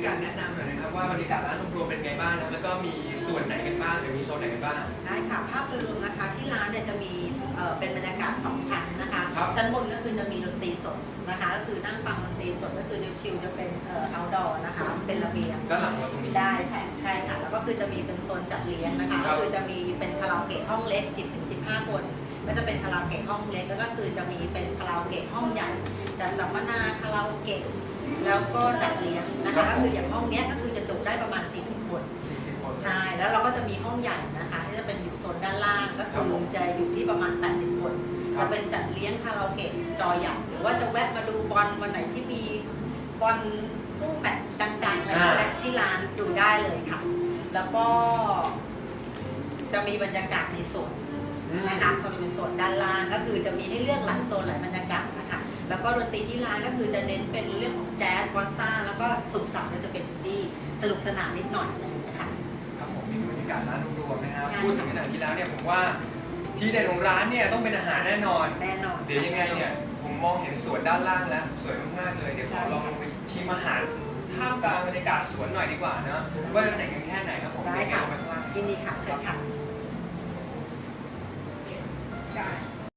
พี่การแนะนำหน่อยนะครับว่าบรรยากาศร้านรวมๆเป็นไงบ้างนะครับแล้วก็มีส่วนไหนกันบ้างหรือมีโซนไหนกันบ้าง ได้ค่ะภาพรวมนะคะที่ร้านเนี่ยจะมีเอ่อเป็นบรรยากาศ2ชั้นนะคะ ครับ ชั้นบนก็คือจะมีดนตรีสดนะคะ ก็คือนั่งฟังดนตรีสดก็คือชิลๆจะเป็นเอ่อ outdoor นะคะเป็นระเบียงด้านหลังเราตรงนี้ ได้ใช่ใช่ค่ะแล้วก็คือจะมีเป็นโซนจัดเลี้ยงนะคะครัก็บ คือจะมีเป็นคาราโอเกะห้องเล็ก 10ถึง15 คน ก็จะเป็นคาราโอเกะห้องเล็กแล้วก็คือจะมีเป็นคาราโอเกะห้องใหญ่จัดสัมมนาคาราโอเกะ แล้วก็จัดเลี้ยงนะคะก็คืออย่างห้องเนี้ยก็คือจะจุได้ประมาณ 40 คน 40 คนใช่แล้วเราก็จะมีห้องใหญ่นะคะที่จะเป็นอยู่โซนด้านล่างก็ครับคือผมจะอยู่ที่ประมาณ 80 คนครัจะบเป็นจัดเลี้ยงคาราโอเกะจอใหญ่หรือว่าจะแวะมาดูบอลวันไหนที่มีบอลคู่แมตช์ดังๆอะไรอย่างเงี้ยที่ร้านดูได้เลยค่ะ แล้วก็ จะมีบรรยากาศในสวนอืมนะคะก็เป็นโซนด้านล่างก็คือจะมีให้เลือกหลาย แล้วก็ดนตรีที่ร้านก็คือจะเน้นเป็นเรื่องของแจ๊สบอสซ่าแล้วก็สุขสันต์ก็จะเป็นอินดี้สนุกสนานนิดหน่อยอะไรอย่างเงี้ยค่ะครับผมมีบรรยากาศร้านรวมๆนะครับใช่พูดถึงขนาดนี้แล้วเนี่ยผมว่าที่เด่นของร้านเนี่ยต้องเป็นอาหารแน่นอน แน่นอนเดี๋ยวยังไงเนี่ยผมมองเห็นสวนด้านล่างแล้วสวยมากๆเลยเดี๋ยวขอลองลงไปชิมอาหารท่ามกลางบรรยากาศสวนหน่อยดีกว่านะว่าจะเจ๋งกันแค่ไหนครับผมได้เดี๋ยวค่ะลงไปข้างล่างยินดีค่ะเชิญค่ะ